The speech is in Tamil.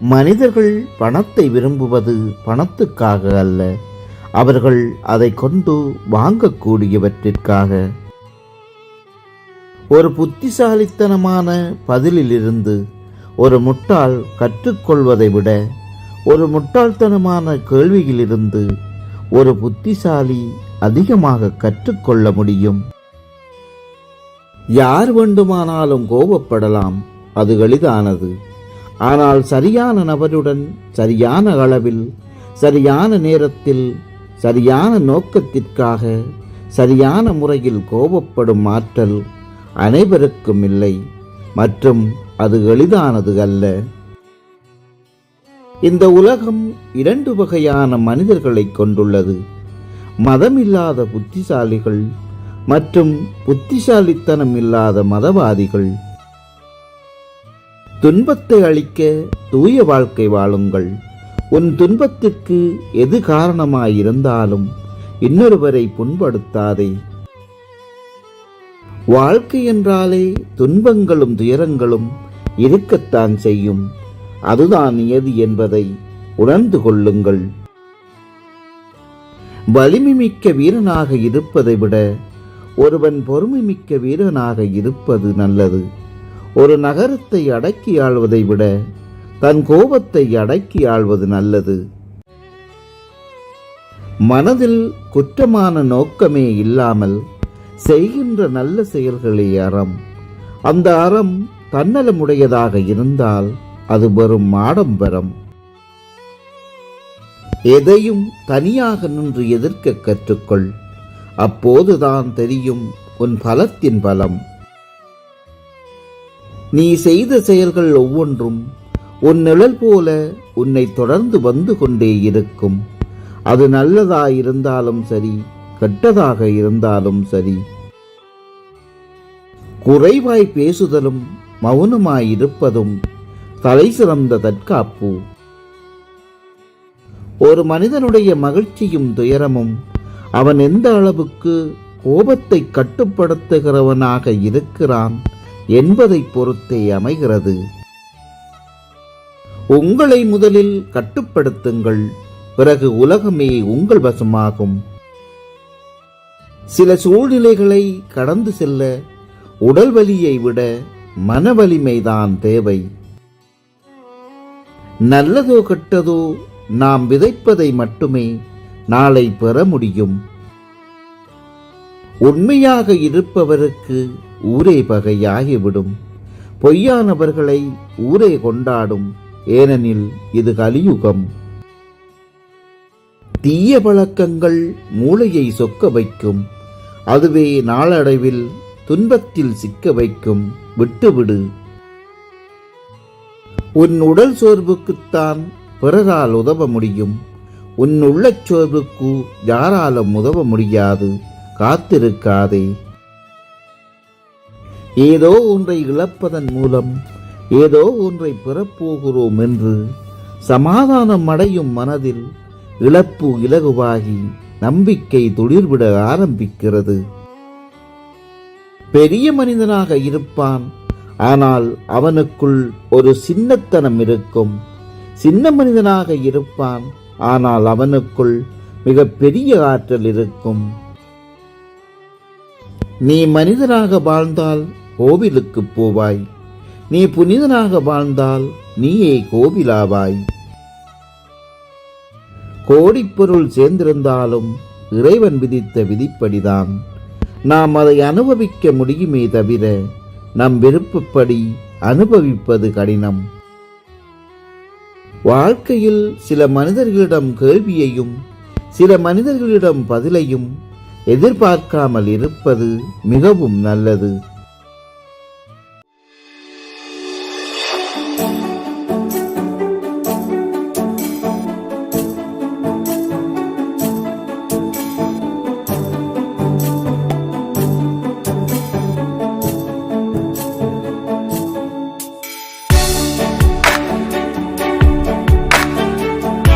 மனிதர்கள் பணத்தை விரும்புவது பணத்துக்காக அல்ல. அவர்கள் அதை கொண்டு வாங்கக்கூடியவற்றிற்காக. ஒரு புத்திசாலித்தனமான பதிலிலிருந்து ஒரு முட்டாள் கற்றுக்கொள்வதை விட ஒரு முட்டாள்தனமான கேள்வியிலிருந்து ஒரு புத்திசாலி அதிகமாக கற்றுக்கொள்ள முடியும். யார் வேண்டுமானாலும் கோபப்படலாம் அது எளிதானது. ஆனால் சரியான நபருடன் சரியான அளவில் சரியான நேரத்தில் சரியான நோக்கத்திற்காக சரியான முறையில் கோபப்படும் ஆற்றல் அனைவருக்கும் இல்லை. மற்றும் அது எளிதானது அல்ல. இந்த உலகம் இரண்டு வகையான மனிதர்களை கொண்டுள்ளது. மதமில்லாத புத்திசாலிகள் மற்றும் புத்திசாலித்தனம் இல்லாத மதவாதிகள். துன்பத்தை அளிக்க தூய வாழ்க்கை வாழுங்கள். உன் துன்பத்திற்கு எது காரணமாயிருந்தாலும் இன்னொருவரை புண்படுத்தாதே. வாழ்க்கை என்றாலே துன்பங்களும் துயரங்களும் இருக்கத்தான் செய்யும். அதுதான் நியதி என்பதை உணர்ந்து கொள்ளுங்கள். வலிமை மிக்க வீரனாக இருப்பதை விட ஒருவன் பொறுமை மிக்க வீரனாக இருப்பது நல்லது. ஒரு நகரத்தை அடக்கி ஆள்வதை விட தன் கோபத்தை அடக்கி ஆள்வது நல்லது. மனதில் குற்றமான நோக்கமே இல்லாமல் செய்கின்ற நல்ல செயல்களே அறம். அந்த அறம் தன்னலமுடையதாக இருந்தால் அது வெறும் ஆடம்பரம். எதையும் தனியாக நின்று எதிர்க்க கற்றுக்கொள். அப்போதுதான் தெரியும் உன் பலத்தின் பலம். நீ செய்த செயல்கள் ஒவ்வொன்றும் உன் நிழல் போல உன்னை தொடர்ந்து வந்து கொண்டே இருக்கும். அது நல்லதாயிருந்தாலும் சரி கெட்டதாக இருந்தாலும் சரி. குறைவாய் பேசுதலும் மௌனமாயிருப்பதும் தலை சிறந்த தற்காப்பு. ஒரு மனிதனுடைய மகிழ்ச்சியும் துயரமும் அவன் எந்த அளவுக்கு கோபத்தை கட்டுப்படுத்துகிறவனாக இருக்கிறான் என்பதை பொறுத்தே அமைகிறது. உங்களை முதலில் கட்டுப்படுத்துங்கள். பிறகு உலகமே உங்கள் வசமாகும். சில சூழ்நிலைகளை கடந்து செல்ல உடல் வலியை விட மன வலிமைதான் தேவை. நல்லதோ கெட்டதோ நாம் விதைப்பதை மட்டுமே நாளை பெற முடியும். உண்மையாக இருப்பவருக்கு ஊரே பகையாகிவிடும். பொய்யானவர்களை ஊரே கொண்டாடும். ஏனெனில் இது கலியுகம். தீய பழக்கங்கள் மூளையை சொக்க வைக்கும். அதுவே நாளடைவில் துன்பத்தில் சிக்க வைக்கும். விட்டுவிடு. உன் உடல் சோர்வுக்குத்தான் பிறரால் உதவ முடியும். உன் உள்ளச் சோர்வுக்கு யாராலும் உதவ முடியாது. காத்திருக்காதே. ஏதோ ஒன்றை இழப்பதன் மூலம் ஏதோ ஒன்றை பெறப்போகிறோம் என்று சமாதானம் அடையும் மனதில் இழப்பு இலகுவாகி நம்பிக்கை துளிர்விட ஆரம்பிக்கிறது. பெரிய மனிதனாக இருப்பான் ஆனால் அவனுக்குள் ஒரு சின்னத்தனம் இருக்கும். சின்ன மனிதனாக இருப்பான் ஆனால் அவனுக்குள் மிக பெரிய ஆற்றல் இருக்கும். நீ மனிதனாக வாழ்ந்தால் கோவிலுக்கு போவாய். நீ புனிதனாக வாழ்ந்தால் நீயே கோவிலாவாய். கோடிப்பொருள் சேர்ந்திருந்தாலும் இறைவன் விதித்த விதிப்படிதான். நாம் அதை அனுபவிக்க முடியுமே தவிர நம் விருப்பப்படி அனுபவிப்பது கடினம். வாழ்க்கையில் சில மனிதர்களிடம் கேள்வியையும் சில மனிதர்களிடம் பதிலையும் எதிர்பார்க்காமல் இருப்பது மிகவும் நல்லது.